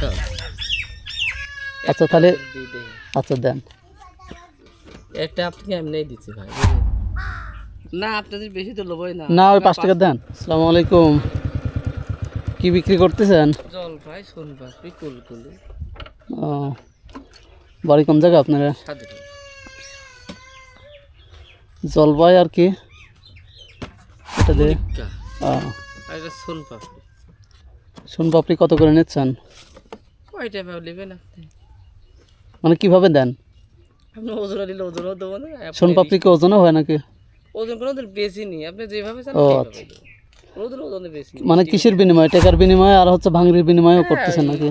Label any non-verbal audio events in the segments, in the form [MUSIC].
সমস্যা আচ্ছা তাহলে আচ্ছা দেন। একটা আপনি এমনি দিচ্ছি ভাই? না আপনাদের বেশি তো লোবই না। না ওই পাঁচ টাকা দেন। আসসালামু আলাইকুম। কি বিক্রি করতেছেন? জল ভাই শোন পাপড়ি কুলকুলি ও বাড়ি কোন জায়গা আপনারা? জলপাই আর কি? এটা দিয়ে মরিক্কা ও, আর এটা শোন পাপড়ি। সোন পাপড়ি কত করে নিচ্ছেন? কয়টা পাও নেবেন আপনি মানে কীভাবে দেন? আপনি ওজন দিলে ওজনও দেবো না সোন পাপড়ি কি ওজনও হয় নাকি? ওজন কোনো বেশি নেই আপনি যেভাবে চান ও, আচ্ছা। কোনোদিন ওজন বেশি মানে কিসের বিনিময়ে? টাকার বিনিময়ে আর হচ্ছে ভাঙড়ির বিনিময়েও করতেছেন নাকি?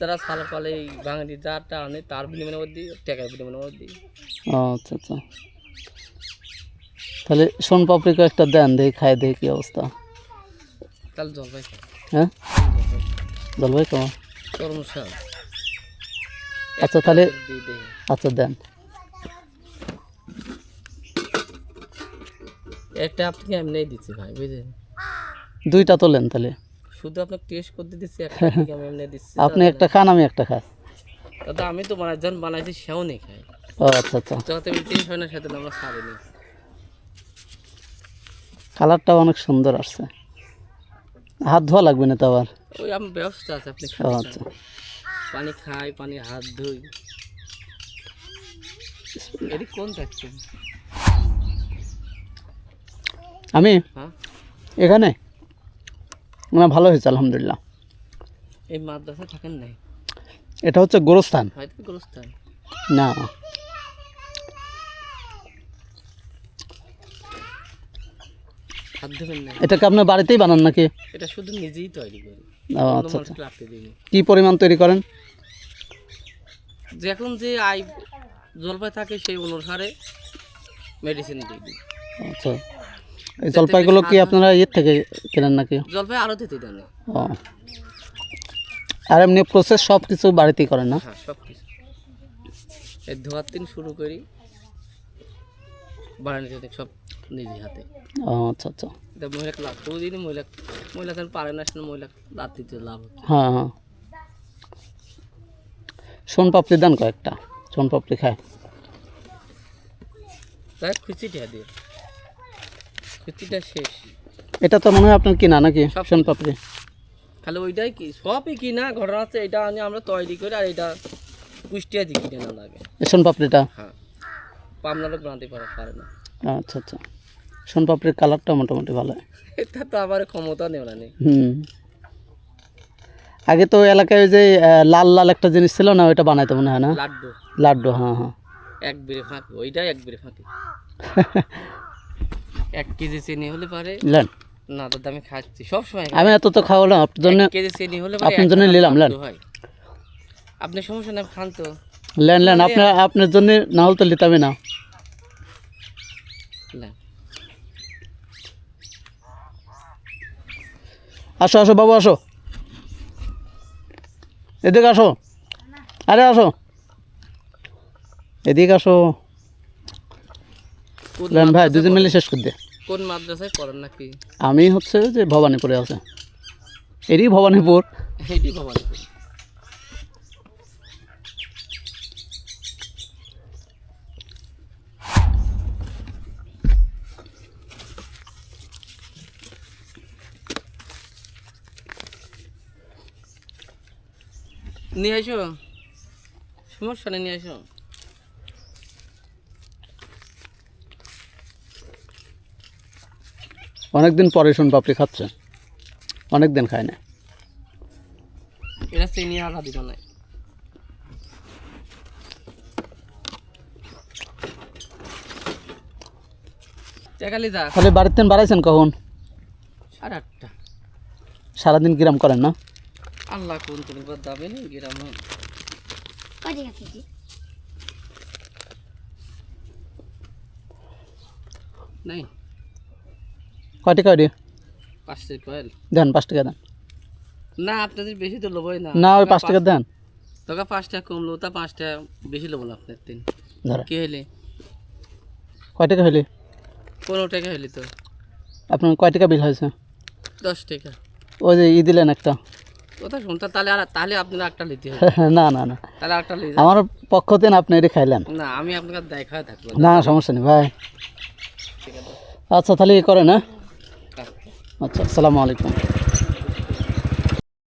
তারা সাল পালে এই ভাঙানি যারটা আনে তার বিনিময়ের মধ্যে টাকার বিনিময়ের মধ্যে ও আচ্ছা আচ্ছা। তাহলে সোন পাপড়ি একটা দেন দেখি খাই দেখি কি অবস্থা। তাহলে জল ভাই হ্যাঁ? জলপাই কেমন কর্মশাল। আচ্ছা তাহলে আচ্ছা দেন। একটা আপনি এমনি দিচ্ছি ভাই বুঝলেন? দুইটা তোলেন তাহলে। শুধু আপনাকে টেস্ট করতে দিচ্ছি একটা [LAUGHS] আমি এমনি দিচ্ছি আপনি একটা খান আমি একটা খাই। দাদা আমি তো বানাই যখন বানাইছি সেও নেই খাই ও আচ্ছা আচ্ছা। যত টেস্ট হয় না সেটা আমরা ছাড়িনি কালারটা অনেক সুন্দর আসছে। হাত ধোয়া লাগবে না তো আবার? ওই আমার ব্যবস্থা আছে আপনি আচ্ছা। পানি খাই পানি হাত ধুই। এটি কোন থাকছে আমি? হ্যাঁ। এখানে? না ভালো হয়েছে আলহামদুলিল্লাহ। এই মাদ্রাসা থাকেন নাই? এটা হচ্ছে গোরস্থান। হয়তো গোরস্থান? না হাত ধুবেন নাই এটাকে আপনার বাড়িতেই বানান নাকি? এটা শুধু নিজেই তৈরি করি। আচ্ছা আচ্ছা। কী পরিমাণ তৈরি করেন? যে এখন যে আই জলপাই থাকে সেই অনুসারে মেডিসিন দিই। আচ্ছা। এই জলপাইগুলো কি আপনারা ইয়ের থেকে কেনেন নাকি? জলপাই আরও দিতে দেন। ও। আর এমনি প্রসেস সব কিছু বাড়িতেই করেন না? হ্যাঁ সব কিছু এই ধোয়ার দিন শুরু করি। বাড়ানি থেকে সব নিজে হাতে। আচ্ছা আচ্ছা। এটা মহিলাকে লাভ করে দিই মহিলা মহিলা কেন পারে না সেটা মহিলা লাভ দিতে লাভ হ্যাঁ হ্যাঁ। সোন পাপড়ি দেন কয়েকটা। সোন পাপড়ি খায়। তাই খুচিটা দিয়ে। খুচিটা শেষ। এটা তো মনে হয় আপনার কিনা নাকি সব সোন পাপড়ি? খালি ওইটাই কি সবই কি না ঘটনা আছে এটা আমরা তৈরি করি আর এটা কুষ্টিয়া দিয়ে কিনে না লাগে। সোন পাপড়িটা? হ্যাঁ। বানাতে পারে পারে না আচ্ছা আচ্ছা। কালারটা মোটামুটি ভালো। এটা তো আমার ক্ষমতা নেই হুম। আগে তো এলাকায় ওই যে লাল লাল একটা জিনিস ছিল না ওইটা বানাইতে মনে হয় না? লাড্ডু। লাড্ডু হ্যাঁ হ্যাঁ। এক বেড়ে ফাঁকি ওইটাই এক বেড়ে ফাঁকি। [LAUGHS] এক কেজি চিনি হলে পারে। লেন। না দাদা আমি খাচ্ছি। সব সময় আমি এত তো খাওয়ালাম আপনার জন্য কেজি চিনি হলে আপনার জন্য নিলাম, নেন। আপনি সমস্যা না খান তো। লেন লেন আপনার আপনার জন্য না হলে তো লিতামই না। আসো আসো বাবু আসো। এদিকে আসো। আরে আসো। এদিকে আসো। ভাই দুজন মিলে শেষ করে দে। কোন মাদ্রাসায় করেন নাকি? আমি হচ্ছে যে ভবানীপুরে আছে। এরই ভবানীপুর। এইটি ভবানী নিয়ে আসো। সমস্যা নেই নিয়ে আসো। অনেকদিন পরে শুন পাপড়ি খাচ্ছে। অনেক দিন খায় না। এটা চিনি নাই চেকালি যা। তাহলে বাড়াইছেন কখন? সাড়ে আটটা। সারাদিন কিরাম করেন না? আল্লাহ কোন তুমি বাদ যাবে নি গ্রাম নাই। কয়টি কয়টি? পাঁচটা কয়েল। দেন পাঁচ টাকা দেন। না আপনাদের বেশি তো লোবই না। না ওই পাঁচ টাকা দেন। তোকে পাঁচটা কমলো তা পাঁচটা বেশি লোবো না আপনার তিন। ধরে। কে হলে কয় টাকা হইলে? পনেরো টাকা হলে তো। আপনার কয় টাকা বিল হয়েছে? দশ টাকা। ওই যে ই দিলেন একটা। কথা শুনতে তাহলে আর তাহলে আপনারা একটা নিতে হবে [LAUGHS] না না না। তাহলে একটা নিতে আমার পক্ষ থেকে আপনি এটা খাইলেন? না আমি আপনাকে দেখা থাকব না। সমস্যা নেই ভাই। আচ্ছা তাহলে করেন হ্যাঁ? আচ্ছা আসসালামু আলাইকুম।